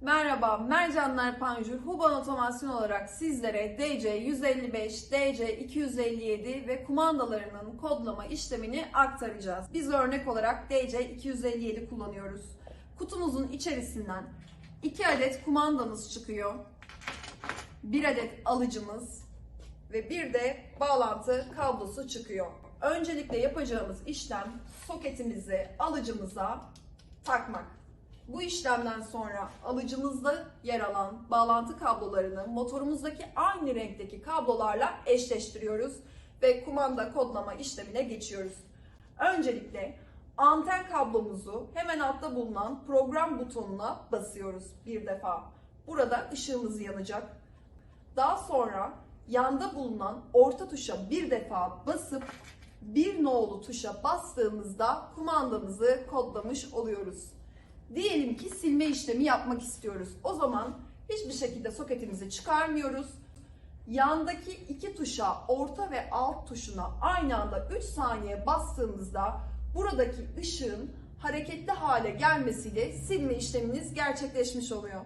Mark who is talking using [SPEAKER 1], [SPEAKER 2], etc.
[SPEAKER 1] Merhaba, Mercanlar Panjur Huban Otomasyon olarak sizlere DC 155, DC 257 ve kumandalarının kodlama işlemini aktaracağız. Biz örnek olarak DC 257 kullanıyoruz. Kutumuzun içerisinden 2 adet kumandamız çıkıyor. 1 adet alıcımız ve bir de bağlantı kablosu çıkıyor. Öncelikle yapacağımız işlem soketimizi alıcımıza takmak. Bu işlemden sonra alıcımızda yer alan bağlantı kablolarını motorumuzdaki aynı renkteki kablolarla eşleştiriyoruz ve kumanda kodlama işlemine geçiyoruz. Öncelikle anten kablomuzu hemen altta bulunan program butonuna basıyoruz bir defa. Burada ışığımız yanacak. Daha sonra yanda bulunan orta tuşa bir defa basıp bir nolu tuşa bastığımızda kumandamızı kodlamış oluyoruz. Diyelim ki silme işlemi yapmak istiyoruz. O zaman hiçbir şekilde soketimizi çıkarmıyoruz. Yandaki iki tuşa, orta ve alt tuşuna aynı anda 3 saniye bastığımızda buradaki ışığın hareketli hale gelmesiyle silme işleminiz gerçekleşmiş oluyor.